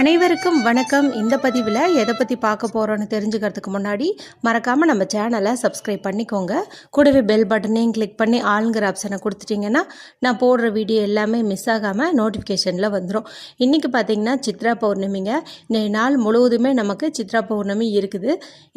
அனைவருக்கும் வணக்கம். இந்த பதிவில் எதை பற்றி பார்க்க போகிறோன்னு தெரிஞ்சுக்கிறதுக்கு முன்னாடி மறக்காமல் நம்ம சேனலை சப்ஸ்கிரைப் பண்ணிக்கோங்க. கூடவே பெல் பட்டனையும் கிளிக் பண்ணி ஆளுங்கிற ஆப்ஷனை கொடுத்துட்டிங்கன்னா நான் போடுற வீடியோ எல்லாமே மிஸ் ஆகாமல் நோட்டிஃபிகேஷனில் வந்துடும் இன்றைக்கி பார்த்தீங்கன்னா சித்ரா பௌர்ணமிங்க. இந்த நாள் முழுவதுமே நமக்கு சித்ரா பௌர்ணமி இருக்குது.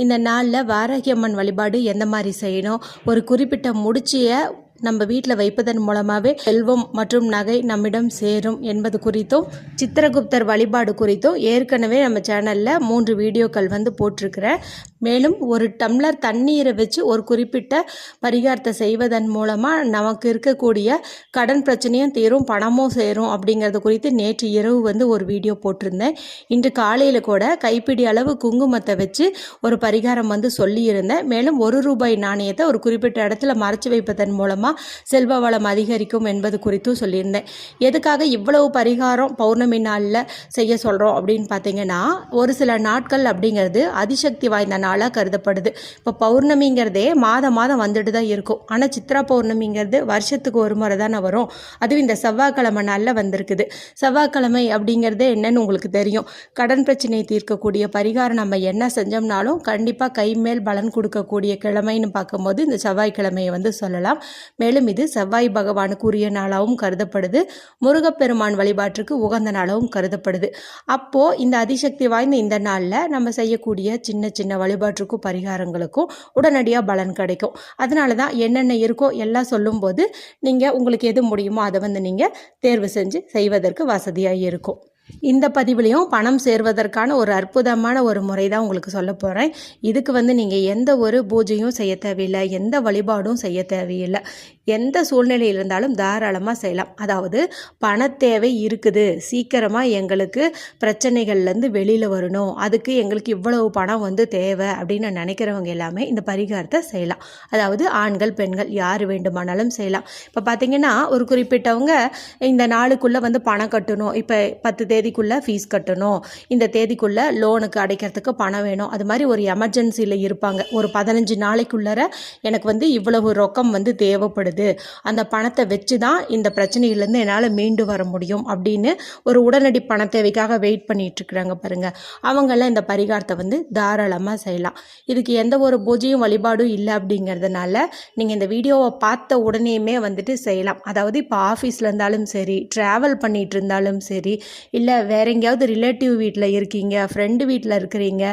இந்த நாளில் வாரகியம்மன் வழிபாடு எந்த மாதிரி செய்யணும்? ஒரு குறிப்பிட்ட முடிச்சியை நம்ம வீட்டில் வைப்பதன் மூலமாகவே செல்வம் மற்றும் நகை நம்மிடம் சேரும் என்பது குறித்தும் சித்திரகுப்தர் வழிபாடு குறித்தும் ஏற்கனவே நம்ம சேனலில் மூன்று வீடியோக்கள் வந்து போட்டிருக்கிறேன் மேலும் ஒரு டம்ளர் தண்ணீரை வச்சு ஒரு குறிப்பிட்ட பரிகாரத்தை செய்வதன் மூலமாக நமக்கு இருக்கக்கூடிய கடன் பிரச்சனையும் தீரும் பணமும் சேரும் அப்படிங்கிறது குறித்து நேற்று இரவு வந்து ஒரு வீடியோ போட்டிருந்தேன். இன்று காலையில் கூட கைப்பிடி அளவு குங்குமத்தை வச்சு ஒரு பரிகாரம் வந்து சொல்லியிருந்தேன். மேலும் ஒரு ரூபாய் நாணயத்தை ஒரு குறிப்பிட்ட இடத்துல மறைச்சு வைப்பதன் மூலமாக செல்வ வளம் அதிகரிக்கும் என்பது குறித்தும் சொல்லியிருந்தேன். எதுக்காக இவ்வளவு பரிகாரம் பௌர்ணமி நாளில் செய்ய சொல்கிறோம் அப்படின்னு பார்த்தீங்கன்னா ஒரு சில நாட்கள் அப்படிங்கிறது அதிசக்தி வாய்ந்த நாளாக கருதப்படுது. இப்போ பௌர்ணமிங்கிறதே மாதம் மாதம் வந்துட்டு தான் இருக்கும். ஆனால் சித்ரா பௌர்ணமிங்கிறது வருஷத்துக்கு ஒரு முறை தானே வரும். அதுவும் இந்த செவ்வாய்க்கிழமை நாளில் வந்திருக்குது. செவ்வாய்க்கிழமை அப்படிங்கிறதே என்னன்னு உங்களுக்கு தெரியும். கடன் பிரச்சனையை தீர்க்கக்கூடிய பரிகாரம் நம்ம என்ன செஞ்சோம்னாலும் கண்டிப்பாக கை மேல் பலன் கொடுக்கக்கூடிய கிழமைன்னு பார்க்கும்போது இந்த செவ்வாய்க்கிழமையை வந்து சொல்லலாம். மேலும் இது செவ்வாய் பகவானுக்கு உரிய நாளாகவும் கருதப்படுது. முருகப்பெருமான் வழிபாட்டுக்கு உகந்த நாளாகவும் கருதப்படுது. அப்போது இந்த அதிசக்தி வாய்ந்த இந்த நாளில் நம்ம செய்யக்கூடிய சின்ன சின்ன வழிபாடு வழிபாட்டுக்கும் பரிகாரங்களுக்கும் உடனடியாக பலன் கிடைக்கும். அதனால தான் என்னென்ன இருக்கோ எல்லாம் சொல்லும்போது நீங்கள் உங்களுக்கு எது முடியுமோ அதை வந்து நீங்கள் தேர்வு செஞ்சு செய்வதற்கு வசதியாக இருக்கும். இந்த பதிவுலையும் பணம் சேர்வதற்கான ஒரு அற்புதமான ஒரு முறை தான் உங்களுக்கு சொல்ல போகிறேன் இதுக்கு வந்து நீங்கள் எந்த ஒரு பூஜையும் செய்ய தேவையில்லை எந்த வழிபாடும் செய்ய தேவையில்லை. எந்த சூழ்நிலையில் இருந்தாலும் தாராளமாக செய்யலாம். அதாவது பணத்தேவை இருக்குது. சீக்கிரமாக எங்களுக்கு பிரச்சனைகள்லேருந்து வெளியில் வரணும். அதுக்கு எங்களுக்கு இவ்வளவு பணம் வந்து தேவை அப்படின்னு நினைக்கிறவங்க எல்லாமே இந்த பரிகாரத்தை செய்யலாம். அதாவது ஆண்கள் பெண்கள் யார் வேண்டுமானாலும் செய்யலாம். இப்போ பார்த்தீங்கன்னா ஒரு குறிப்பிட்டவங்க இந்த நாளுக்குள்ளே வந்து பணம் கட்டணும். இப்போ பத்து தேதிக்குள்ளே ஃபீஸ் கட்டணும். இந்த தேதிக்குள்ளே லோனுக்கு அடைக்கிறதுக்கு பணம் வேணும். அது மாதிரி ஒரு எமர்ஜென்சியில் இருப்பாங்க. ஒரு பதினஞ்சு நாளைக்குள்ளார எனக்கு வந்து இவ்வளவு ரொக்கம் வந்து தேவைப்படுது. அந்த பணத்தை வச்சு தான் இந்த பிரச்சனையிலேருந்து என்னால் மீண்டு வர முடியும் அப்படின்னு ஒரு உடனடி பண தேவைக்காக வெயிட் பண்ணிகிட்ருக்குறாங்க இருக்கிறாங்க அவங்கெல்லாம் இந்த பரிகாரத்தை வந்து தாராளமாக செய்யலாம். இதுக்கு எந்த ஒரு பூஜையும் வழிபாடும் இல்லை அப்படிங்கிறதுனால நீங்கள் இந்த வீடியோவை பார்த்த உடனேயுமே வந்துட்டு செய்யலாம். அதாவது இப்போ ஆஃபீஸில் இருந்தாலும் சரி ட்ராவல் பண்ணிகிட்டு இருந்தாலும் சரி இல்லை வேற எங்கேயாவது ரிலேட்டிவ் வீட்டில் இருக்கீங்க ஃப்ரெண்டு வீட்டில் இருக்கிறீங்க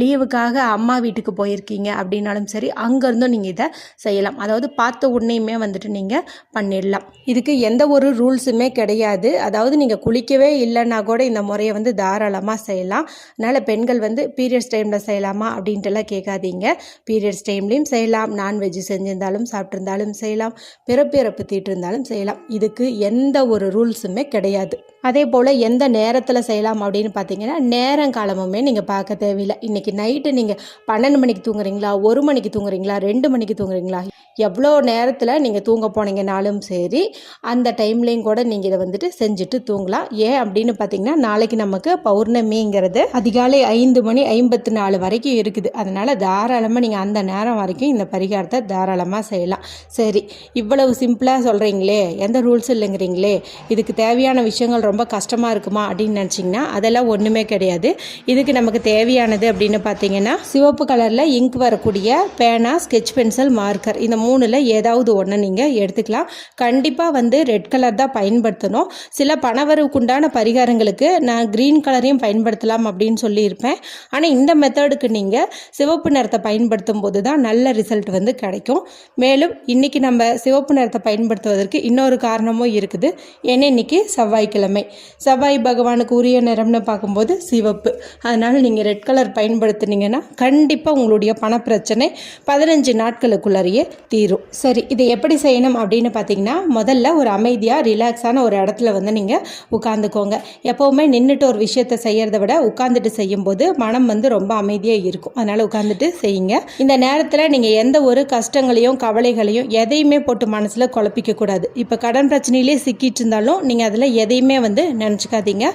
லீவுக்காக அம்மா வீட்டுக்கு போயிருக்கீங்க அப்படின்னாலும் சரி அங்கேருந்தும் நீங்கள் இதை செய்யலாம். அதாவது பார்த்த உடனேயுமே வந்துட்டு நீங்கள் பண்ணிடலாம். இதுக்கு எந்த ஒரு ரூல்ஸுமே கிடையாது. அதாவது நீங்கள் குளிக்கவே இல்லைன்னா கூட இந்த முறையை வந்து தாராளமாக செய்யலாம். அதனால் பெண்கள் வந்து பீரியட்ஸ் டைமில் செய்யலாமா அப்படின்ட்டுலாம் கேட்காதீங்க. பீரியட்ஸ் டைம்லேயும் செய்யலாம். நான்வெஜ் செஞ்சிருந்தாலும் சாப்பிட்ருந்தாலும் செய்யலாம். பிறப்பிறப்பு தீட்டு இருந்தாலும் செய்யலாம். இதுக்கு எந்த ஒரு ரூல்ஸுமே கிடையாது. அதே போல் எந்த நேரத்தில் செய்யலாம் அப்படின்னு பார்த்தீங்கன்னா நேரங்காலமுமே நீங்கள் பார்க்க தேவையில்லை. இன்றைக்கி நைட்டு நீங்கள் பன்னெண்டு மணிக்கு தூங்குறீங்களா ஒரு மணிக்கு தூங்குறீங்களா ரெண்டு மணிக்கு தூங்குறீங்களா எவ்வளோ நேரத்தில் நீங்கள் தூங்க போனீங்கனாலும் சரி அந்த டைம்லேயும் கூட நீங்கள் இதை வந்துட்டு செஞ்சுட்டு தூங்கலாம். ஏன் அப்படின்னு பார்த்தீங்கன்னா நாளைக்கு நமக்கு பௌர்ணமிங்கிறது அதிகாலை ஐந்து மணி ஐம்பத்து நாலு வரைக்கும் இருக்குது. அதனால் தாராளமாக நீங்கள் அந்த நேரம் வரைக்கும் இந்த பரிகாரத்தை தாராளமாக செய்யலாம். சரி இவ்வளவு சிம்பிளாக சொல்கிறீங்களே எந்த ரூல்ஸ் இல்லைங்கிறீங்களே இதுக்கு தேவையான விஷயங்கள் ரொம்ப கஷ்டமாக இருக்குமா அப்படின்னு நினச்சிங்கன்னா அதெல்லாம் ஒன்றுமே கிடையாது. இதுக்கு நமக்கு தேவையானது அப்படின்னு பார்த்தீங்கன்னா சிவப்பு கலரில் இங்க் வரக்கூடிய பேனா ஸ்கெட்ச் பென்சில் மார்க்கர் இந்த மூணில் ஏதாவது ஒன்று நீங்கள் எடுத்துக்கலாம். கண்டிப்பாக வந்து ரெட் கலர் தான் பயன்படுத்தணும். சில பணவரவுக்குண்டான பரிகாரங்களுக்கு நான் க்ரீன் கலரையும் பயன்படுத்தலாம் அப்படின்னு சொல்லியிருப்பேன். ஆனால் இந்த மெத்தடுக்கு நீங்கள் சிவப்பு நிறத்தை பயன்படுத்தும் போது தான் நல்ல ரிசல்ட் வந்து கிடைக்கும். மேலும் இன்றைக்கி நம்ம சிவப்பு நிறத்தை பயன்படுத்துவதற்கு இன்னொரு காரணமும் இருக்குது. ஏன்னா இன்றைக்கி செவ்வாய்க்கிழமை. செவ்வாய் பகவானுக்கு உரிய நிறம்னு பார்க்கும்போது சிவப்பு. அதனால் நீங்கள் ரெட் கலர் பயன்படுத்துனீங்கன்னா கண்டிப்பாக உங்களுடைய பணப்பிரச்சனை பதினஞ்சு நாட்களுக்குள்ளேயே தீரும். சரி இதை எப்படி செய்யணும் அப்படின்னு பார்த்தீங்கன்னா முதல்ல ஒரு அமைதியாக ரிலாக்ஸான ஒரு இடத்துல வந்து நீங்கள் உட்காந்துக்கோங்க எப்போவுமே நின்றுட்டு ஒரு விஷயத்தை செய்கிறத விட உட்காந்துட்டு செய்யும்போது மனம் வந்து ரொம்ப அமைதியாக இருக்கும். அதனால் உட்காந்துட்டு செய்யுங்க. இந்த நேரத்தில் நீங்கள் எந்த ஒரு கஷ்டங்களையும் கவலைகளையும் எதையுமே போட்டு மனசில் குழப்பிக்க கூடாது. இப்போ கடன் பிரச்சனையிலே சிக்கிட்டு இருந்தாலும் நீங்கள் அதில் எதையுமே வந்து நினச்சிக்காதீங்க.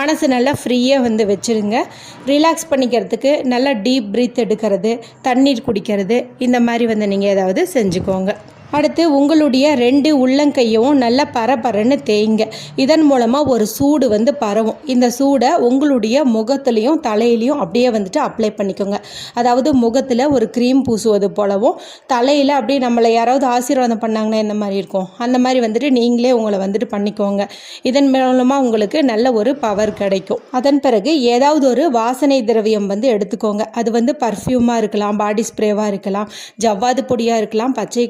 மனசு நல்லா ஃப்ரீயாக வந்து வச்சுருங்க. ரிலாக்ஸ் பண்ணிக்கிறதுக்கு நல்லா டீப் ப்ரீத் எடுக்கிறது தண்ணீர் குடிக்கிறது இந்த மாதிரி வந்து நீங்கள் ஏதாவது செஞ்சுக்கோங்க. அடுத்து உங்களுடைய ரெண்டு உள்ளங்கையும் நல்லா பரபரன்னு தேய்ங்க. இதன் மூலமாக ஒரு சூடு வந்து பரவும். இந்த சூடை உங்களுடைய முகத்துலேயும் தலையிலையும் அப்படியே வந்துட்டு அப்ளை பண்ணிக்கோங்க. அதாவது முகத்தில் ஒரு க்ரீம் பூசுவது போலவும் தலையில் அப்படியே நம்மளை யாராவது ஆசீர்வாதம் பண்ணாங்கன்னா இந்த மாதிரி இருக்கும்? அந்த மாதிரி வந்துட்டு நீங்களே உங்களை வந்துட்டு பண்ணிக்கோங்க. இதன் மூலமாக உங்களுக்கு நல்ல ஒரு பவர் கிடைக்கும். அதன் பிறகு ஏதாவது ஒரு வாசனை திரவியம் வந்து எடுத்துக்கோங்க. அது வந்து பர்ஃப்யூமாக இருக்கலாம் பாடி ஸ்ப்ரேவாக இருக்கலாம் ஜவ்வாது பொடியாக இருக்கலாம் பச்சை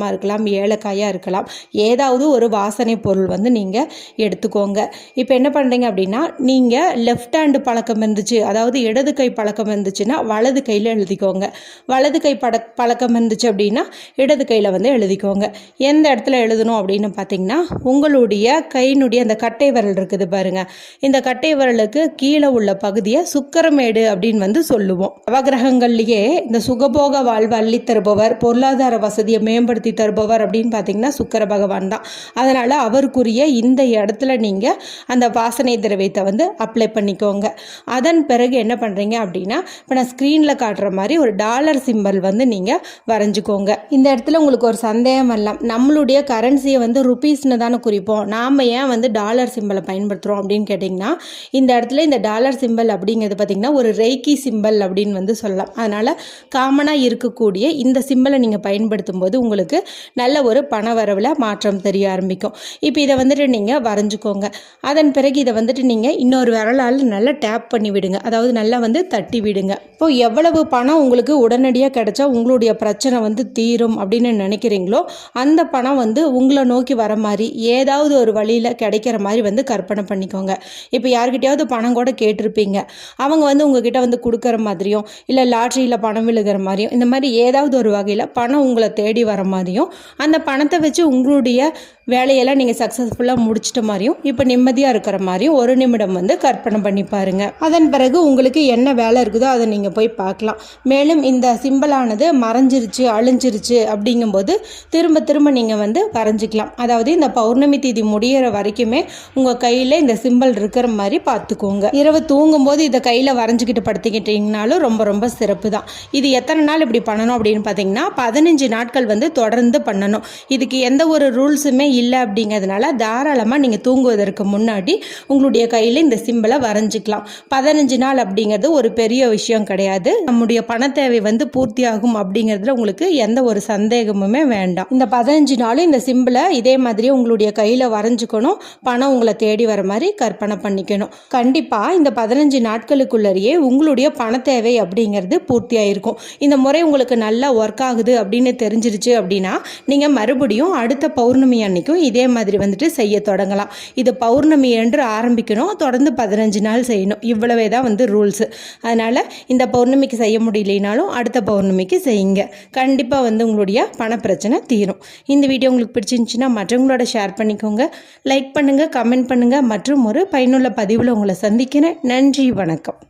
கற்பூரமாக இருக்கலாம் ஏலக்காயாக இருக்கலாம். ஏதாவது ஒரு வாசனை பொருள் வந்து நீங்கள் எடுத்துக்கோங்க. இப்போ என்ன பண்ணுறீங்க அப்படின்னா நீங்கள் லெஃப்ட் ஹேண்டு பழக்கம் இருந்துச்சு அதாவது இடது கை பழக்கம் இருந்துச்சுன்னா வலது கையில் எழுதிக்கோங்க. வலது கை பட பழக்கம் இருந்துச்சு அப்படின்னா இடது கையில் வந்து எழுதிக்கோங்க. எந்த இடத்துல எழுதணும் அப்படின்னு பார்த்தீங்கன்னா உங்களுடைய கையினுடைய அந்த கட்டை விரல் இருக்குது பாருங்க. இந்த கட்டை விரலுக்கு கீழே உள்ள பகுதியை சுக்கரமேடு அப்படின்னு வந்து சொல்லுவோம். நவகிரகங்கள்லேயே இந்த சுகபோக வாழ்வு அள்ளித்தருபவர் பொருளாதார வசதியை மேம்படுத்தி தருபவர் அப்படின்னு பார்த்தீங்கன்னா சுக்கர பகவான் தான். அதனால் அவருக்குரிய இந்த இடத்துல நீங்கள் அந்த வாசனை திரவியத்தை வந்து அப்ளை பண்ணிக்கோங்க. அதன் பிறகு என்ன பண்ணுறீங்க அப்படின்னா இப்போ நான் ஸ்க்ரீனில் காட்டுற மாதிரி ஒரு டாலர் சிம்பல் வந்து நீங்கள் வரைஞ்சிக்கோங்க. இந்த இடத்துல உங்களுக்கு ஒரு சந்தேகம் வரலாம். நம்மளுடைய கரன்சியை வந்து ருபீஸ்னு தானே குறிப்போம். நாம் ஏன் வந்து டாலர் சிம்பலை பயன்படுத்துகிறோம் அப்படின்னு கேட்டிங்கன்னா இந்த இடத்துல இந்த டாலர் சிம்பல் அப்படிங்கிறது பார்த்திங்கன்னா ஒரு ரெய்கி சிம்பல் அப்படின்னு வந்து சொல்லலாம். அதனால் காமனாக இருக்கக்கூடிய இந்த சிம்பலை நீங்கள் பயன்படுத்தும் போது உங்களுக்கு நல்ல ஒரு பண வரவில் மாற்றம் தெரிய ஆரம்பிக்கும். இப்போ இதை வந்துட்டு நீங்கள் வரைஞ்சிக்கோங்க. அதன் பிறகு இதை வந்துட்டு நீங்கள் இன்னொரு விரலால் நல்லா டேப் பண்ணி விடுங்க. அதாவது நல்லா வந்து தட்டி விடுங்க. இப்போ எவ்வளவு பணம் உங்களுக்கு உடனடியாக கிடைச்சா உங்களுடைய பிரச்சனை வந்து தீரும் அப்படின்னு நினைக்கிறீங்களோ அந்த பணம் வந்து உங்களை நோக்கி வர மாதிரி ஏதாவது ஒரு வழியில் கிடைக்கிற மாதிரி வந்து கற்பனை பண்ணிக்கோங்க. இப்போ யார்கிட்டயாவது பணம் கூட கேட்டிருப்பீங்க. அவங்க வந்து உங்ககிட்ட வந்து கொடுக்குற மாதிரியும் இல்லை லாட்ரியில் பணம் விழுகிற மாதிரியும் இந்த மாதிரி ஏதாவது ஒரு வகையில் பணம் உங்களை தேடி வர மாதிரி மாதிரியும் அந்த பணத்தை வச்சு உங்களுடைய வேலையெல்லாம் நீங்கள் சக்ஸஸ்ஃபுல்லாக முடிச்சிட்ட மாதிரியும் இப்போ நிம்மதியாக இருக்கிற மாதிரியும் ஒரு நிமிடம் வந்து கற்பனை பண்ணி பாருங்க. அதன் பிறகு உங்களுக்கு என்ன வேலை இருக்குதோ அதை நீங்கள் போய் பார்க்கலாம். மேலும் இந்த சிம்பிளானது மறைஞ்சிருச்சு அழிஞ்சிருச்சு அப்படிங்கும்போது திரும்ப திரும்ப நீங்கள் வந்து வரைஞ்சிக்கலாம். அதாவது இந்த பௌர்ணமி தேதி முடியிற வரைக்குமே உங்கள் கையில் இந்த சிம்பிள் இருக்கிற மாதிரி பார்த்துக்கோங்க. இரவு தூங்கும்போது இதை கையில் வரைஞ்சிக்கிட்டு படுத்திக்கிட்டிங்கனாலும் ரொம்ப ரொம்ப சிறப்பு தான் இது எத்தனை நாள் இப்படி பண்ணணும் அப்படின்னு பார்த்தீங்கன்னா பதினஞ்சு நாட்கள் வந்து தொடர்ந்து பண்ணணும். இதுக்கு எந்த ஒரு ரூல்ஸுமே இல்லை அப்படிங்கிறதுனால தாராளமாக நீங்கள் தூங்குவதற்கு முன்னாடி உங்களுடைய கையில் இந்த சிம்பிளை வரைஞ்சிக்கலாம். பதினஞ்சு நாள் அப்படிங்கிறது ஒரு பெரிய விஷயம் கிடையாது. நம்முடைய பண தேவை வந்து பூர்த்தியாகும் அப்படிங்கிறதுல உங்களுக்கு எந்த ஒரு சந்தேகமுமே வேண்டாம். இந்த பதினஞ்சு நாளும் இந்த சிம்பிளை இதே மாதிரி உங்களுடைய கையில் வரைஞ்சிக்கணும். பணம் உங்களை தேடி வர மாதிரி கற்பனை பண்ணிக்கணும். கண்டிப்பாக இந்த பதினஞ்சு நாட்களுக்குள்ளேயே உங்களுடைய பண தேவை அப்படிங்கிறது பூர்த்தியாயிருக்கும். இந்த முறை உங்களுக்கு நல்லா ஒர்க் ஆகுது அப்படின்னு தெரிஞ்சிருச்சு அப்படின்னா நீங்கள் மறுபடியும் அடுத்த பௌர்ணமி வரைக்கும் இதே மாதிரி வந்துட்டு செய்ய தொடங்கலாம். இது பௌர்ணமி என்று ஆரம்பிக்கணும். தொடர்ந்து பதினஞ்சு நாள் செய்யணும். இவ்வளவே தான் வந்து ரூல்ஸு. அதனால் இந்த பௌர்ணமிக்கு செய்ய முடியலைனாலும் அடுத்த பௌர்ணமிக்கு செய்யுங்க. கண்டிப்பாக வந்து உங்களுடைய பண பிரச்சனை தீரும். இந்த வீடியோ உங்களுக்கு பிடிச்சிருந்துச்சுன்னா மற்றவங்களோட ஷேர் பண்ணிக்கோங்க. லைக் பண்ணுங்கள் கமெண்ட் பண்ணுங்கள் மற்றும் ஒரு பயனுள்ள பதிவில் உங்களை சந்திக்கிறேன். நன்றி வணக்கம்.